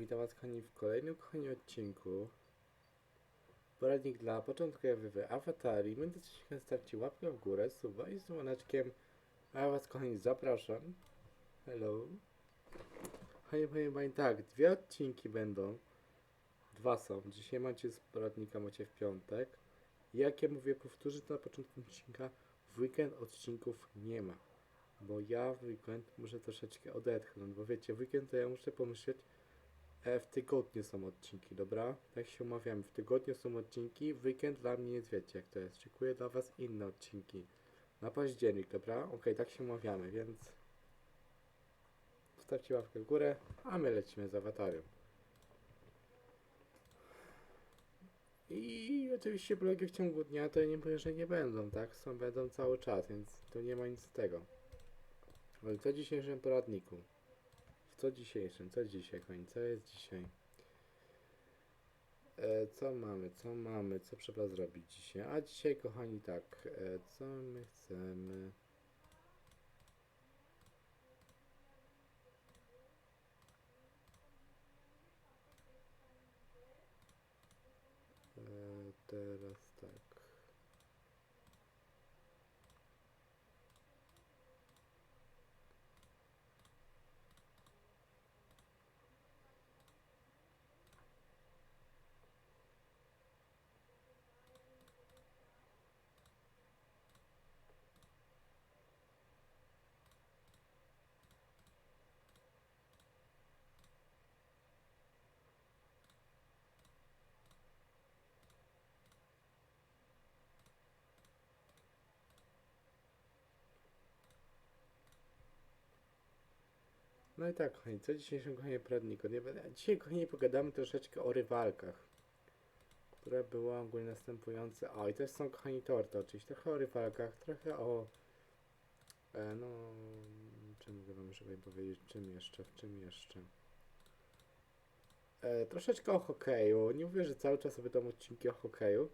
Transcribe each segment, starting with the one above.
Witam Was kochani w kolejnym kochani odcinku. Poradnik dla początkujących w awatarii. Będę się starcie łapkę w górę, suba i z. A ja Was kochani zapraszam. Hello. Kochani, powiem Wam tak, dwie odcinki będą. Dwa są. Dzisiaj macie z poradnika, macie w piątek. Jak ja mówię, to na początku odcinka. W weekend odcinków nie ma. Bo ja w weekend muszę troszeczkę odetchnąć, bo wiecie, w weekend to ja muszę pomyśleć, w tygodniu są odcinki, dobra? Tak się umawiamy. W tygodniu są odcinki, weekend dla mnie jest, wiecie jak to jest. Szykuję dla was inne odcinki. Na październik, dobra? Okej, tak się umawiamy, więc... Wstawcie łapkę w górę, a my lecimy z awatarium. I oczywiście blogi w ciągu dnia to nie powiem, że nie będą, tak? Są, będą cały czas, więc to nie ma nic z tego. Ale co w dzisiejszym poradniku? Co dzisiejszym? Co dzisiaj, koń? Co jest dzisiaj? E, co mamy? Co mamy? Co trzeba zrobić dzisiaj? A dzisiaj, kochani, tak. E, co my chcemy? E, teraz tak. No i tak, kochani, co w dzisiejszym kochanie poradniku? Dzisiaj, kochani, pogadamy troszeczkę o rywalkach, które były ogólnie następujące. O, i też są, kochani, torty, oczywiście trochę o rywalkach, trochę o... E, no... Czym mogę wam żeby powiedzieć? Czym jeszcze? W czym jeszcze? E, troszeczkę o hokeju. Nie mówię, że cały czas będą odcinki o hokeju.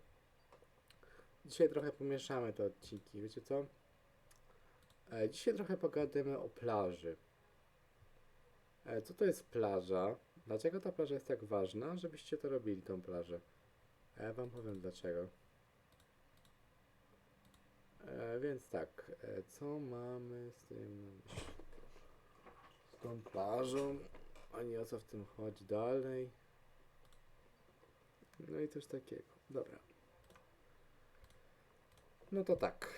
Dzisiaj trochę pomieszamy te odcinki, wiecie co? E, dzisiaj trochę pogadamy o plaży. E, Co to jest plaża? Dlaczego ta plaża jest tak ważna, żebyście to robili, tą plażę? Ja wam powiem dlaczego. E, więc tak, e, co mamy z tym? Z tą plażą, a nie o co w tym chodzi dalej. No i coś takiego. Dobra. No to tak.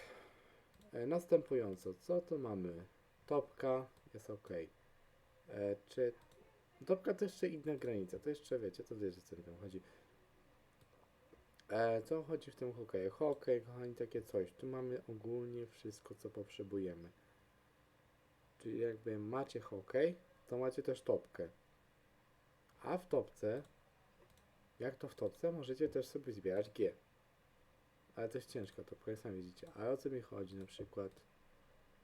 E, następująco, co tu mamy? Topka, jest ok. E, czy topka to jeszcze inna granica? To jeszcze wiecie, to wiecie co tam chodzi. E, co chodzi w tym hokeju? Hokej, kochani, takie coś. Tu mamy ogólnie wszystko, co potrzebujemy. Czyli jakby macie hokej, to macie też topkę. A w topce, jak to w topce, możecie też sobie zbierać G. Ale to jest ciężko, jak sami widzicie. A o co mi chodzi? Na przykład,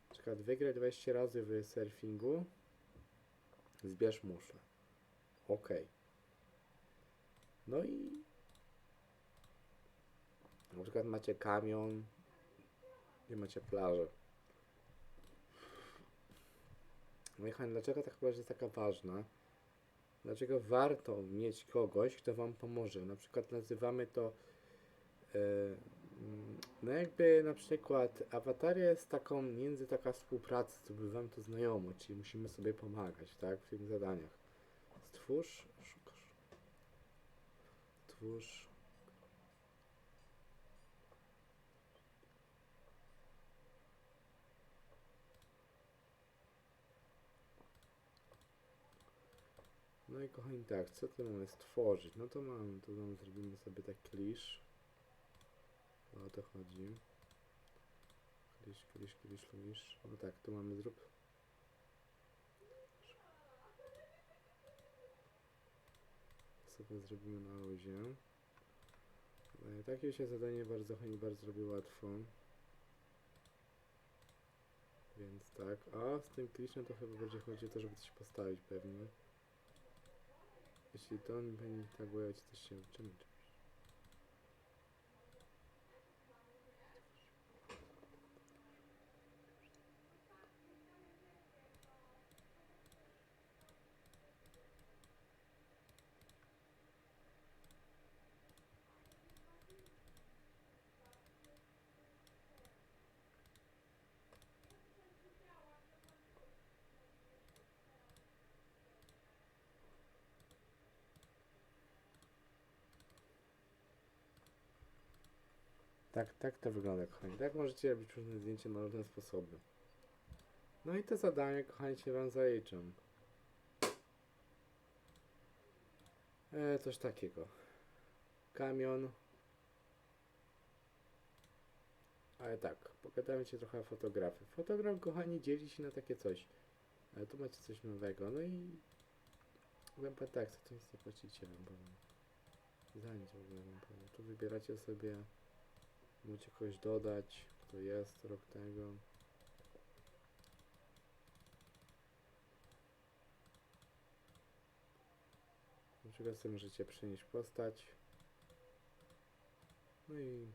na przykład wygrać 20 razy w surfingu, Zbierz muszlę. Ok. No i na przykład macie kamion i macie plażę. No i kochani, dlaczego ta plaża jest taka ważna? Dlaczego warto mieć kogoś, kto wam pomoże? Na przykład nazywamy to e, no jakby na przykład awataria jest taką między taka współpraca, wam to znajomo, czyli musimy sobie pomagać, tak, w tych zadaniach. Stwórz, szukasz. Stwórz. No i kochani tak, co tu mamy stworzyć? No to mamy, nam zrobimy sobie tak klisz. O to chodzi. Klisz, klisz, klisz, klisz. No tak, tu mamy zrób. Sobie zrobimy na luzie. I takie się zadanie bardzo chętnie bardzo robi łatwo. Więc tak, a z tym kliszem to chyba bardziej chodzi o to, żeby coś postawić pewnie. Jeśli to on będzie tak bujać, to się uczymy czymś. Tak, tak to wygląda, kochani. Tak możecie robić różne zdjęcia na różne sposoby. No i te zadania, kochani, się wam zaliczą. E, coś takiego. Kamion. Ale tak, pogadamy ci trochę o fotografii. Fotograf, kochani, dzieli się na takie coś. Ale tu macie coś nowego. No i... Powiem pa- tak, to nic nie płacicie, wam powiem. Za nic w ogóle wam powiem. Tu wybieracie sobie... Możecie kogoś dodać, kto jest rok tego. Na przykład możecie przenieść postać. No i...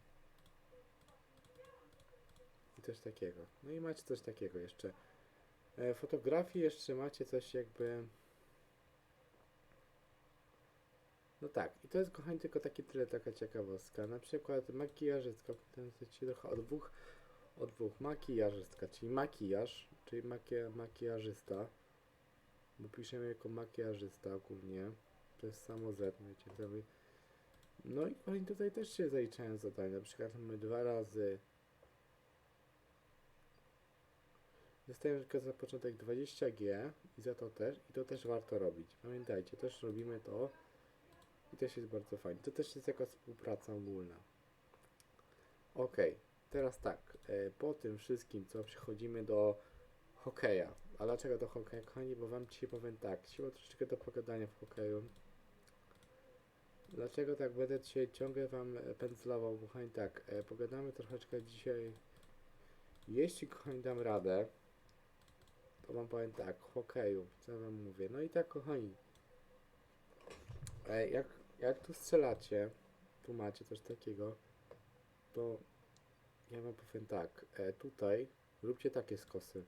I coś takiego. No i macie coś takiego jeszcze. E, fotografii jeszcze macie coś jakby... No tak, i to jest kochani tylko takie tyle, taka ciekawostka. Na przykład makijażystka, potem chcecie trochę o dwóch, o dwóch makijażystka, czyli makijaż, czyli makia, makijażysta, bo piszemy jako makijażysta ogólnie, to jest samo Z, wiecie, to wy... No i kochani tutaj też się zaliczają zadania, na przykład mamy dwa razy. Dostajemy tylko za początek 20G i za to też, i to też warto robić. Pamiętajcie, też robimy to i też jest bardzo fajnie. To też jest jakaś współpraca ogólna. Ok, teraz tak, e, po tym wszystkim, co przechodzimy do hokeja. A dlaczego do hokeja, kochani? Bo wam dzisiaj powiem tak, siła troszeczkę do pogadania w hokeju. Dlaczego tak będę dzisiaj ciągle wam e, pędzlował? Kochani tak, e, pogadamy troszeczkę dzisiaj. Jeśli kochani dam radę, to wam powiem tak, hokeju, co wam mówię. No i tak kochani, jak, jak tu strzelacie, tu macie coś takiego, to ja wam powiem tak, e, tutaj róbcie takie skosy.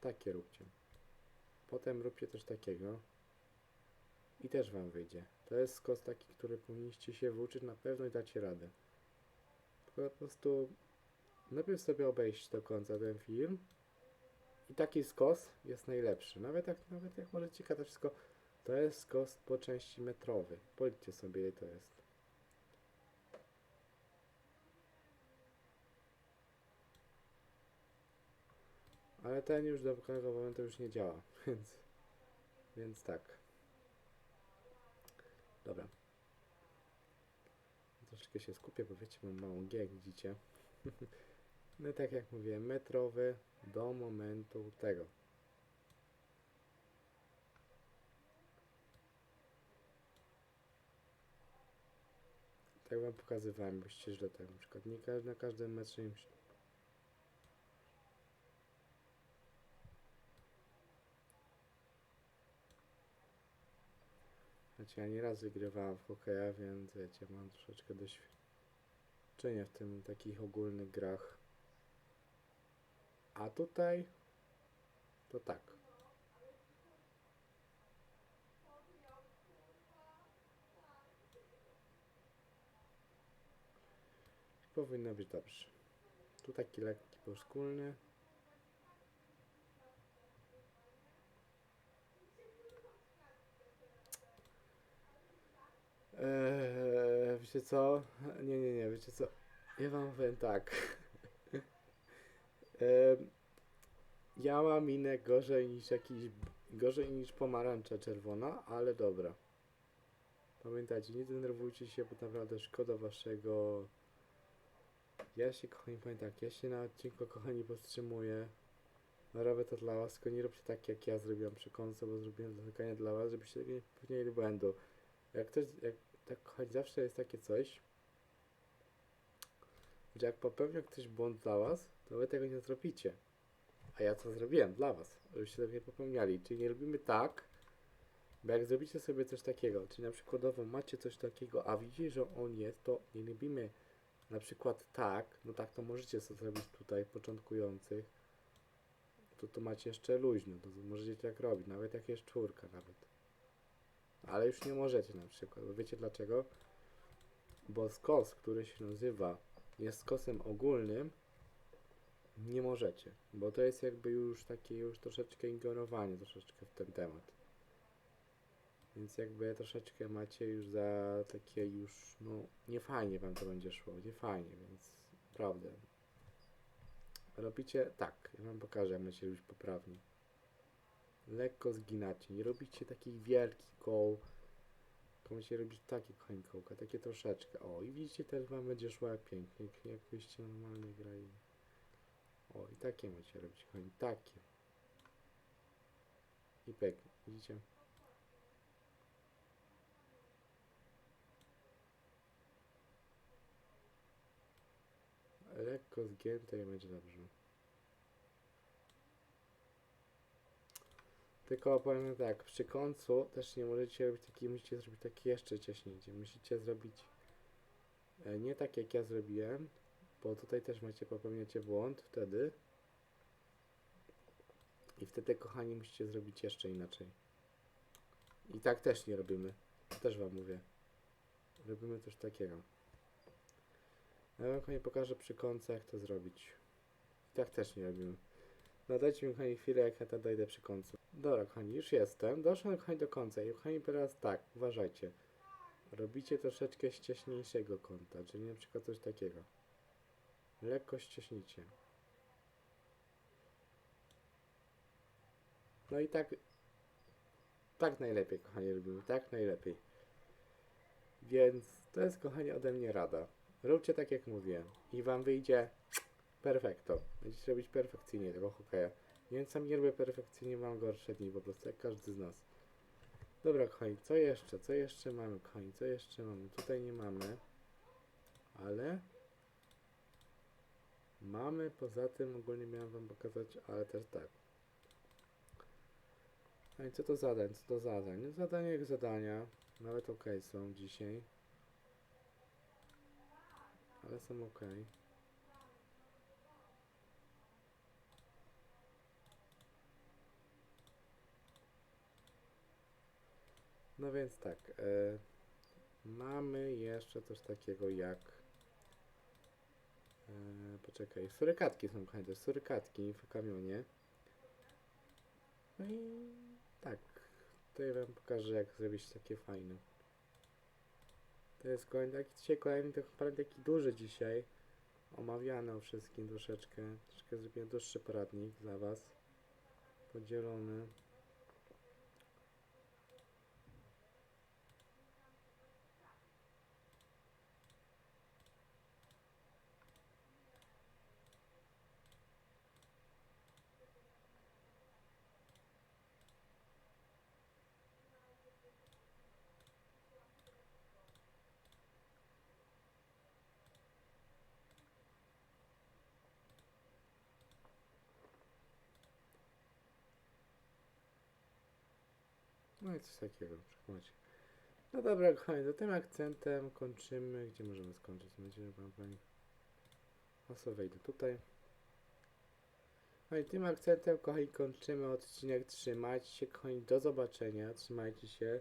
Takie róbcie. Potem róbcie coś takiego. I też wam wyjdzie. To jest skos taki, który powinniście się wyuczyć na pewno i dacie radę. Tylko po prostu najpierw sobie obejść do końca ten film. I taki skos jest najlepszy. Nawet jak, nawet jak możecie gadać wszystko, to jest skos po części metrowy. Policzcie sobie ile to jest. Ale ten już do pewnego momentu już nie działa, więc, więc tak. Dobra. Troszeczkę się skupię, bo wiecie, mam małą G, jak widzicie. No tak jak mówiłem, metrowy do momentu tego. Tak wam pokazywałem, byście źle tak na przykład nie każdy, na każdym metrze im się Znaczy ja nieraz wygrywałem w hokeja, więc wiecie, mam troszeczkę doświadczenia w tym takich ogólnych grach. A tutaj to tak. Powinno być dobrze. Tu taki lekki poszkulny. Eee, wiecie co? Nie, nie, nie, wiecie co? Ja wam powiem tak. Eee, ja mam minę gorzej niż jakiś. gorzej niż pomarańcza czerwona, ale dobra. Pamiętajcie, nie denerwujcie się, bo naprawdę szkoda waszego. Ja się, kochani, powiem tak, ja się na odcinku, kochani, powstrzymuję. Robię to dla was, tylko nie róbcie tak, jak ja zrobiłem przy końcu, bo zrobiłem dotykanie dla was, żebyście nie popełnili błędu. Jak ktoś, jak tak kochani, zawsze jest takie coś, że jak popełnia ktoś błąd dla was, to wy tego nie zrobicie. A ja co zrobiłem dla was, żebyście tego nie popełniali. Czyli nie robimy tak, bo jak zrobicie sobie coś takiego, czyli na przykładowo macie coś takiego, a widzicie, że on jest, to nie robimy na przykład tak, no tak to możecie sobie zrobić tutaj początkujących, to to macie jeszcze luźno, to możecie tak robić, nawet jak jest czwórka nawet. Ale już nie możecie na przykład, bo wiecie dlaczego? Bo skos, który się nazywa, jest skosem ogólnym, nie możecie, bo to jest jakby już takie już troszeczkę ingerowanie troszeczkę w ten temat. Więc jakby troszeczkę macie już za takie już, no nie fajnie wam to będzie szło, nie fajnie, więc naprawdę. Robicie tak, ja wam pokażę, jak macie robić poprawnie. Lekko zginacie, nie robicie takich wielkich koł, tylko musicie robić takie kochani kołka, takie troszeczkę. O i widzicie, też wam będzie szło jak pięknie, jakbyście normalnie grali. O i takie macie robić kochani, takie. I pek, widzicie? Lekko zgięte i będzie dobrze. Tylko powiem tak, przy końcu też nie możecie robić taki, musicie zrobić taki jeszcze ciaśniejszy. Musicie zrobić e, nie tak jak ja zrobiłem, bo tutaj też macie, popełniacie błąd wtedy. I wtedy, kochani, musicie zrobić jeszcze inaczej. I tak też nie robimy. Też wam mówię. Robimy coś takiego. Ja wam kochani pokażę przy końcu jak to zrobić. Tak też nie robimy. No dajcie mi kochani chwilę jak ja to dojdę przy końcu. Dobra kochani, już jestem. Doszłem kochani do końca i kochani teraz tak, uważajcie. Robicie troszeczkę ścieśniejszego kąta, czyli na przykład coś takiego. Lekko ścieśnicie. No i tak, tak najlepiej kochani robimy, tak najlepiej. Więc to jest kochani ode mnie rada. Róbcie tak jak mówiłem i wam wyjdzie perfekto. Będziecie robić perfekcyjnie tego hokeja. Więc sam nie robię perfekcyjnie, mam gorsze dni po prostu, jak każdy z nas. Dobra, kochani, co jeszcze? Co jeszcze mamy, kochani? Co jeszcze mamy? Tutaj nie mamy. Ale... Mamy, poza tym ogólnie miałem wam pokazać, ale też tak. No i co to zadań? Co to zadań? No zadania jak zadania. Nawet ok są dzisiaj. Ale są ok. No więc tak. E, mamy jeszcze coś takiego jak. E, poczekaj, surykatki są kochani, to surykatki w kamionie. No i tak. Tutaj wam pokażę jak zrobić takie fajne. To jest kolejny taki dzisiaj kolejny tak taki duży dzisiaj. Omawiany o wszystkim troszeczkę. Troszeczkę zrobiłem dłuższy poradnik dla was. Podzielony. No i coś takiego, przekonajcie. No dobra, kochani, to tym akcentem kończymy. Gdzie możemy skończyć? Będziemy wam pani. O, sobie wejdę tutaj. No i tym akcentem, kochani, kończymy odcinek. Trzymajcie się, kochani, do zobaczenia. Trzymajcie się.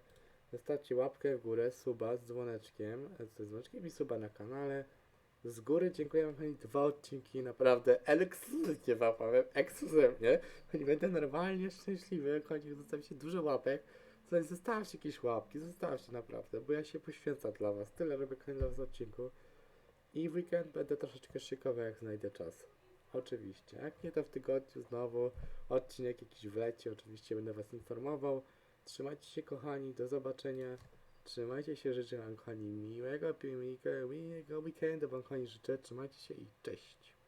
Zostawcie łapkę w górę, suba z dzwoneczkiem, e, z dzwoneczkiem i suba na kanale. Z góry dziękuję wam, kochani, dwa odcinki, naprawdę ekskluzywnie wam powiem, ekskluzywnie. Kochani, będę normalnie szczęśliwy, kochani, zostawicie dużo łapek. Słuchaj, zostawcie jakieś łapki, zostawcie naprawdę, bo ja się poświęcam dla was. Tyle robię kochani dla was odcinku. I w weekend będę troszeczkę szykował, jak znajdę czas. Oczywiście. Jak nie to w tygodniu znowu odcinek jakiś wleci, oczywiście będę was informował. Trzymajcie się kochani, do zobaczenia. Trzymajcie się, życzę wam kochani miłego, miłego, miłego weekendu wam kochani życzę. Trzymajcie się i cześć.